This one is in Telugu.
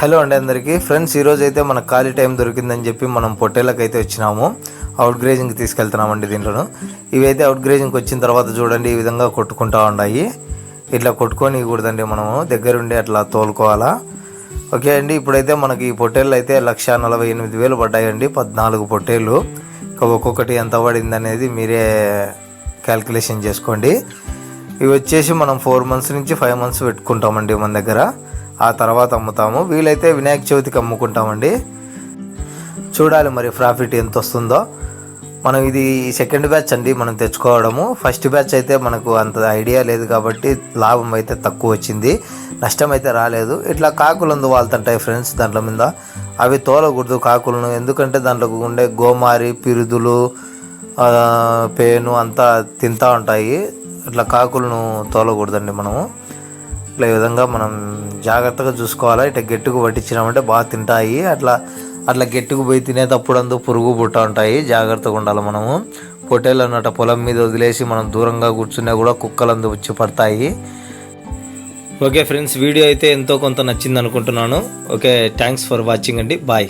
హలో అండి అందరికీ. ఫ్రెండ్స్ ఈరోజు అయితే మన ఖాళీ టైం దొరికిందని చెప్పి మనం పొట్టేళ్ళకి అయితే వచ్చినాము. అవుట్ గ్రేజింగ్కి తీసుకెళ్తున్నామండి దీంట్లోను. ఇవైతే అవుట్ గ్రేజింగ్కి వచ్చిన తర్వాత చూడండి ఈ విధంగా కొట్టుకుంటా ఉన్నాయి. ఇట్లా కొట్టుకొని కూడదండి మనము. దగ్గరుండి అట్లా తోలుకోవాలా. ఓకే అండి ఇప్పుడైతే మనకి ఈ పొట్టేళ్ళు అయితే లక్ష నలభై ఎనిమిది వేలు పడ్డాయండి పద్నాలుగు పొట్టేళ్ళు. ఒక్కొక్కటి ఎంత పడింది అనేది మీరే క్యాల్కులేషన్ చేసుకోండి. ఇవి వచ్చేసి మనం ఫోర్ మంత్స్ నుంచి ఫైవ్ మంత్స్ పెట్టుకుంటామండి మన దగ్గర. ఆ తర్వాత అమ్ముతాము. వీలైతే వినాయక చవితికి అమ్ముకుంటామండి. చూడాలి మరి ప్రాఫిట్ ఎంత వస్తుందో. మనం ఇది సెకండ్ బ్యాచ్ అండి మనం తెచ్చుకోవడము. ఫస్ట్ బ్యాచ్ అయితే మనకు అంత ఐడియా లేదు కాబట్టి లాభం అయితే తక్కువ వచ్చింది. నష్టం అయితే రాలేదు. ఇట్లా కాకులు వాళ్తుంటాయి ఫ్రెండ్స్ దాంట్లో మీద. అవి తోలకూడదు కాకులను. ఎందుకంటే దాంట్లో ఉండే గోమారి పిరుదులు పేను అంతా తింటూ ఉంటాయి. ఇట్లా కాకులను తోలకూడదండి మనము. ఇట్లా విధంగా మనం జాగ్రత్తగా చూసుకోవాలా. ఇట్లా గట్టుకు పట్టించినామంటే బాగా తింటాయి. అట్లా అట్లా గట్టుకు పోయి తినేటప్పుడు అందు పురుగు పుట్ట ఉంటాయి. జాగ్రత్తగా ఉండాలి మనము. పొట్టేలు అన్నట్టు పొలం మీద వదిలేసి మనం దూరంగా కూర్చున్నా కూడా కుక్కలు అందు వచ్చి పడతాయి. ఓకే ఫ్రెండ్స్ వీడియో అయితే ఎంతో కొంత నచ్చింది అనుకుంటున్నాను ఓకే థ్యాంక్స్ ఫర్ వాచింగ్ అండి. బాయ్.